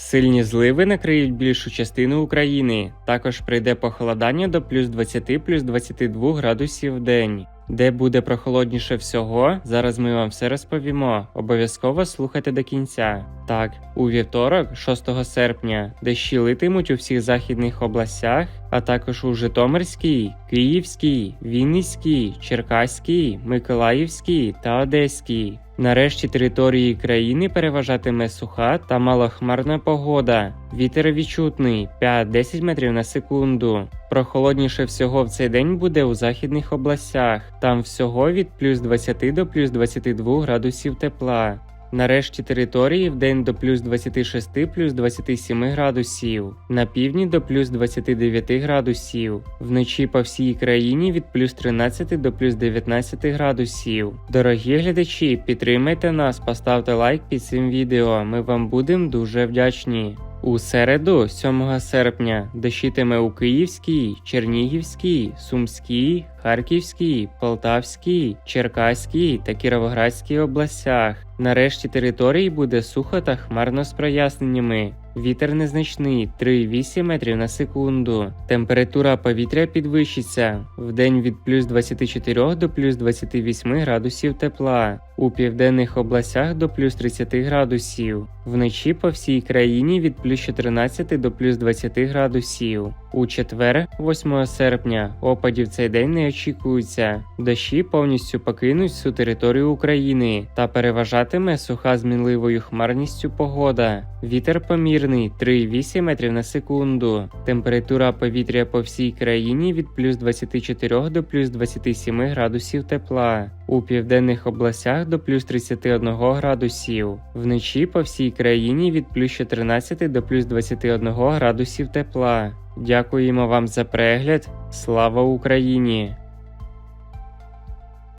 Сильні зливи накриють більшу частину України. Також прийде похолодання до плюс 20 плюс 22 градусів в день. Де буде прохолодніше всього, зараз ми вам все розповімо. Обов'язково слухайте до кінця. Так, у вівторок, 6 серпня, дощі литимуть у всіх західних областях, а також у Житомирській, Київській, Вінницькій, Черкаській, Миколаївській та Одеській. Нарешті території країни переважатиме суха та малохмарна погода. Вітер відчутний 5-10 метрів на секунду. Прохолодніше всього в цей день буде у західних областях. Там всього від плюс 20 до плюс 22 градусів тепла. Нарешті території в день до плюс 26 плюс 27 градусів, на півдні до плюс 29 градусів, вночі по всій країні від плюс 13 до плюс 19 градусів. Дорогі глядачі, підтримайте нас, поставте лайк під цим відео. Ми вам будемо дуже вдячні. У середу, 7 серпня, дощитиме у Київській, Чернігівській, Сумській, Харківській, Полтавській, Черкаській та Кіровоградській областях. Нарешті території буде сухо та хмарно з проясненнями. Вітер незначний 3,8 метрів на секунду. Температура повітря підвищиться в день від плюс 24 до плюс 28 градусів тепла. У південних областях до плюс 30 градусів. Вночі по всій країні від плюс 14 до плюс 20 градусів. У четвер, 8 серпня, опадів цей день не очікується. Дощі повністю покинуть всю територію України та переважатиме суха з мінливою хмарністю погода. Вітер помірний 3,8 метрів на секунду. Температура повітря по всій країні від плюс 24 до плюс 27 градусів тепла. У південних областях до плюс 31 градусів. Вночі по всій країні від плюс 14 до плюс 21 градусів тепла. Дякуємо вам за перегляд. Слава Україні!